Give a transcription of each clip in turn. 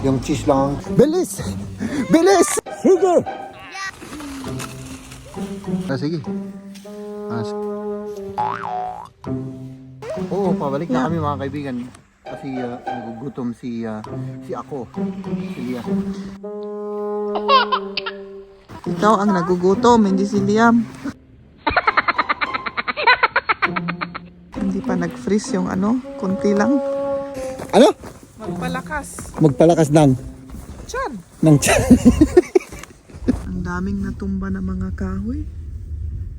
Yung cheese lang. Bilis! Bilis! Sige! Ah, sige. Ah, s- Oo, pabalik na kami mga kaibigan. Kasi ah, nagugutom si ah, si ako. Si Lia. Ikaw ang nagugutom, hindi si Liam. hindi pa nag-freeze yung ano, kunti lang. Ano? Magpalakas. Magpalakas ng Chan! ng tiyan. Ang daming natumba na mga kahoy.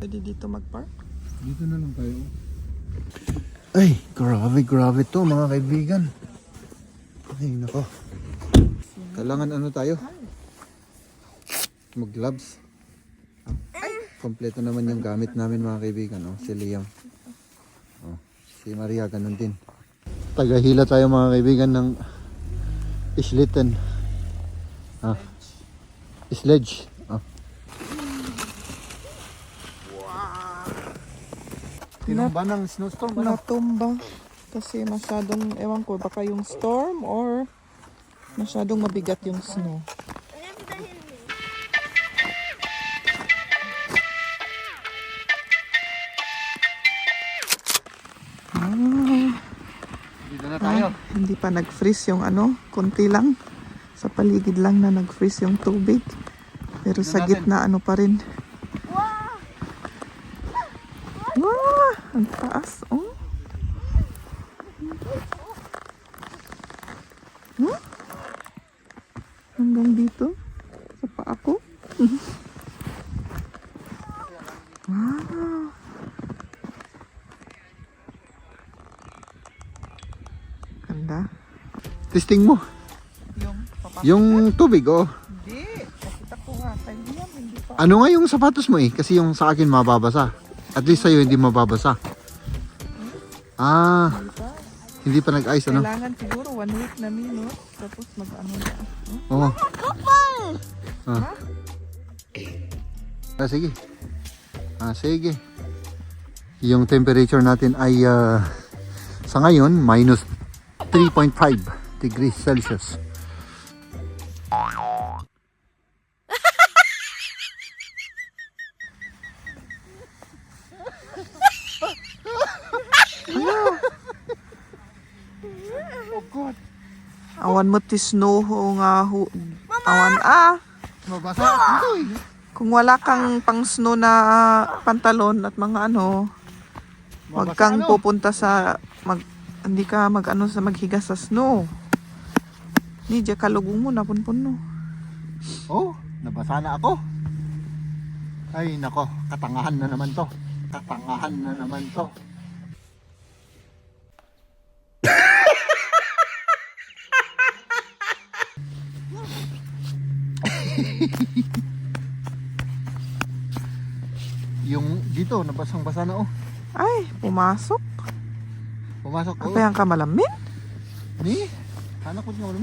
Pwede dito mag-park? Dito na lang tayo. Ay, grabe, grabe to mga kaibigan. Ay, nako. Kailangan ano tayo? Mag-gloves. Kompleto naman yung gamit namin mga kaibigan. Oh, si Liam. Oh, si Maria, ganun din. Tagahila tayo mga kaibigan ng islitten. Ah. Sledge. Ah. Tinumba ng snowstorm. Ano? Natumba. Kasi masyadong, ewan ko, baka yung storm or masyadong mabigat yung snow. Hindi pa nag-freeze yung ano, kunti lang. Sa paligid lang na nag-freeze yung tubig. Pero sa gitna ano pa rin. Wow! Ang taas, oh. Huh? Hanggang dito. Sa paa ko. Testing mo. Yung papa. Yung tubig, oh. Hindi. Nakita ko nga. Liam, hindi pa. Ano nga yung sapatos mo eh? Kasi yung sa akin mababasa. At least sa'yo hindi mababasa. Ah, hindi pa nag-ice ano? Kailangan siguro one week na minutes. Tapos mag-ano na. Oh. Oo. Ah. Ah, sige. Ah, sige. Yung temperature natin ay ah, sa ngayon minus 3.5 degrees Celsius. Awan mo ti snow ho nga ho. Awan ah. Mabasa. Kung wala kang pang snow na pantalon at mga ano, wag kang ano? pupunta sa mag hindi ka mag ano sa maghiga sa snow. Ni diya kalugong mo na punpun no. Oh, nabasa na ako. Ay, nako, katangahan na naman to. Katangahan na naman to. Yung dito, nabasang-basa na oh. Ay, pumasok. Pumasok oh. Apayang ka malamin? Ni, anak ko nga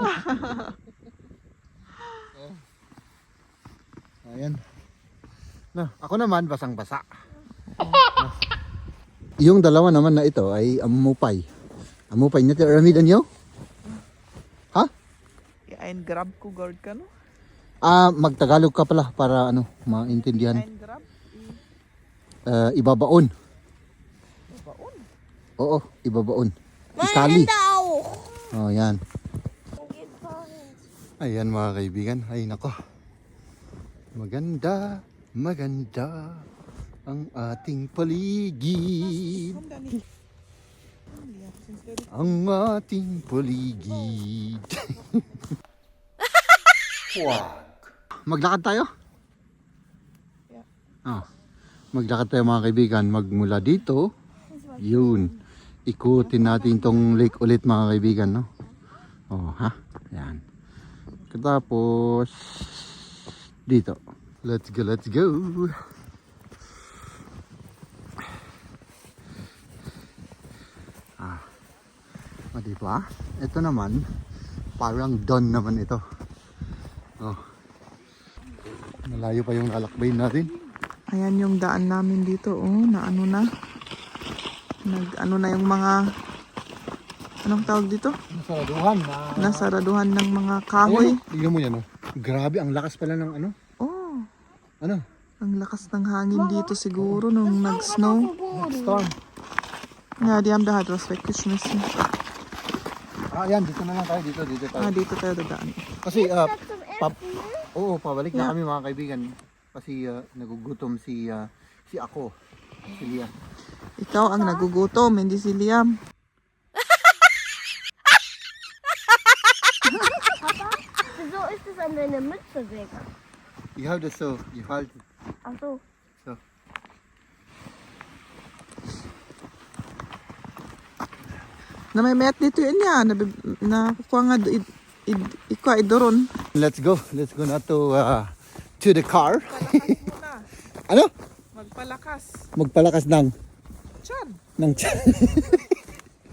naman. Ayan. Na, ako naman basang-basa. Yung dalawa naman na ito ay amupay. Amupay na ramid anyo? Ha? Iain grab ko guard ka no. Ah, magtagalog ka pala para ano, maintindihan. Iain grab. Ah, ibabaon. Baon. Oo, ibabaon. Itali. Oh, yan. Ayan mga kaibigan. Ay nako. Maganda, maganda ang ating paligid. Ang ating paligid. Maglakad tayo? Yeah. Ah. Maglakad tayo mga kaibigan. Magmula dito, yun. Ikutin natin tong lake ulit mga kaibigan, no? Oh, ha? Yan. Tapos, dito. Let's go, let's go. Ah. O, di ba? Ito naman, parang dawn naman ito. Oh. Malayo pa yung lalakbay natin. Ayan yung daan namin dito, oh, na ano na. Nag, ano na yung mga, anong tawag dito? Saraduhan na. Nasaraduhan ng mga kahoy. Tignan mo yan, oh. Grabe, ang lakas pala ng ano. Oh, Ano? ang lakas ng hangin dito siguro nung nag-snow. Storm. Ja, die haben da halt was weggeschmissen. Ah, yan, dito na lang tayo. Dito, dito tayo. Ah, dito tayo dadaan. Kasi, ah, pa- oo, pabalik na kami mga kaibigan. Kasi ah, nagugutom si, ah, si ako. Si Lia. Ikaw ang nagugutom, hindi si Liam. Wieso ist es an deiner Mütze weg? You have this so, you have Ach so. so. Na may met dito yun niya. Na, na kukuha nga ikaw idoron. Let's go. Let's go na to, ah, to the car. ano? Magpalakas. Magpalakas ng, Chan. ng tiyan.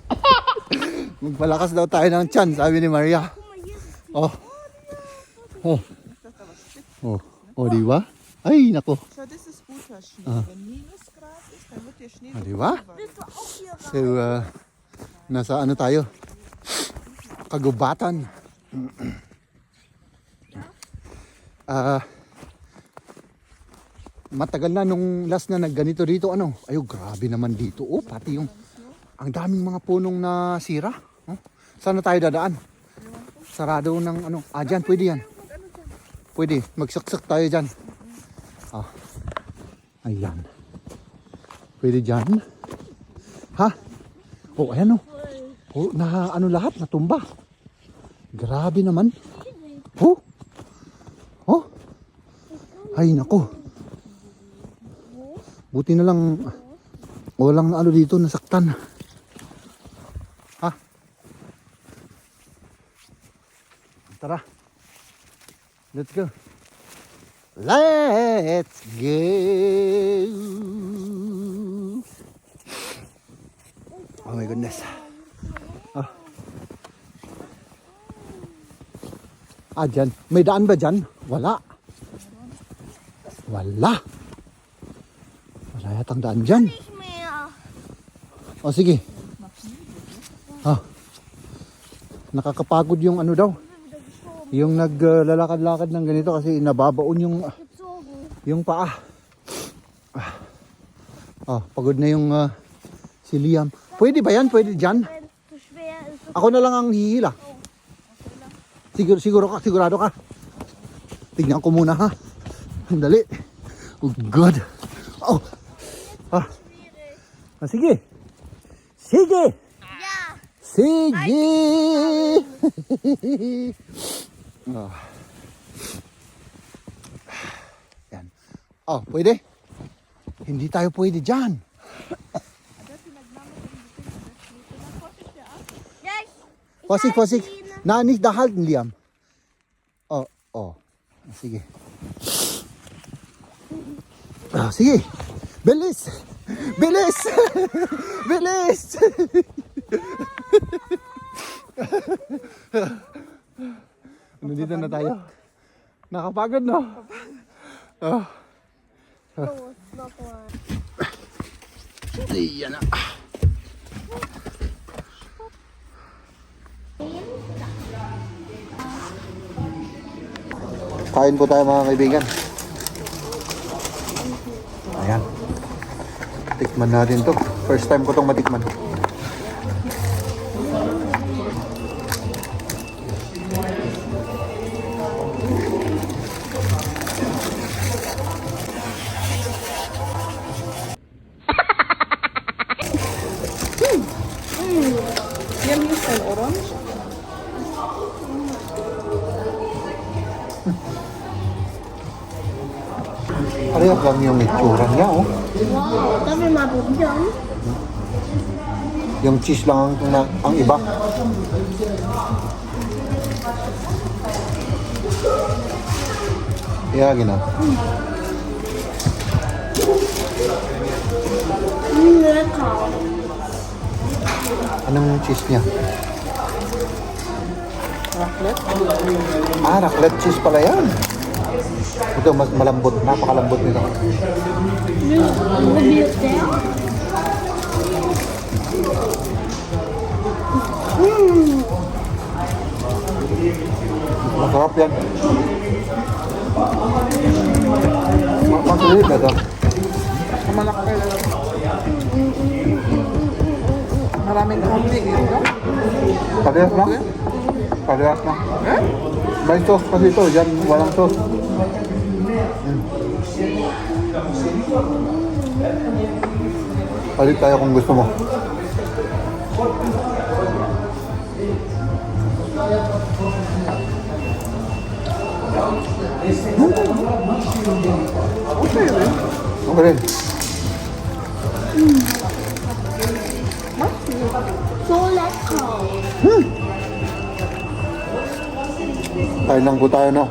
Magpalakas daw tayo ng tiyan, sabi ni Maria. Oh. Oh. Oh. Oh, di ba? Ay, nako. So this is guter Schnee. Ah. Wenn Minusgrad ist, dann wird der Schnee Ah, di ba? So, uh, nasa ano tayo? Kagubatan. Ah, matagal na nung last na nagganito dito, ano? Ayo, grabe naman dito. Oh, pati yung, ang daming mga punong na sira. Oh, saan na tayo dadaan? Sarado ng ano? Ah, dyan, pwede yan. Pwede, magsaksak tayo dyan. Ah, ayan. Pwede dyan. Ha? Oh, ayan oh. Oh, na ano lahat, natumba. Grabe naman. Oh. Oh. Ay, nako. Buti na lang walang ano dito nasaktan. Ha? Tara. Let's go. Let's go. Oh my goodness. Ah. Ah, dyan. May daan ba dyan? Wala. Wala. Wala yatang daan dyan. Nicht mehr. O sige. Ah. Nakakapagod yung ano daw. Yung naglalakad-lakad ng ganito kasi nababaon yung yung paa. Ah, Ah, pagod na yung ah, si Liam. Pwede ba yan? Pwede dyan? Ako na lang ang hihila. Siguro, siguro ka, sigurado ka. Tignan ko muna ha. Dali. Oh God. Oh. Ah. ah sige. Sige. Sige. ah. Yan. Oh, pwede? Hindi tayo pwede dyan. Vorsicht, Vorsicht. Nein, nicht da halten, Liam. Oh, oh. Sige. Ah, sige. Bilis! Bilis! Bilis! Nandito na tayo. Nakapagod, no? Oh. Ayan na. Kain po tayo mga kaibigan. Ayan. Tikman natin to. First time ko tong matikman. Hier ist ein Orange. Parehas lang yung itsura niya, oh. Wow, mal probieren? Yung cheese lang ang, na, ang iba. Kaya gina. Mm, lecker. Anong cheese niya? Raclette. Ah, raclette cheese pala yan. Ito, mas malambot. Napakalambot nito. Mm. Masarap yan. Ma- Masarap na to. Malaki. Maraming kaunti ito. Parehas na? Parehas na. May sauce kasi ito. Yan, walang sauce. Mm. Palit tayo kung gusto mo. Okay rin. Okay rin. So let's go. Kain lang po tayo, no?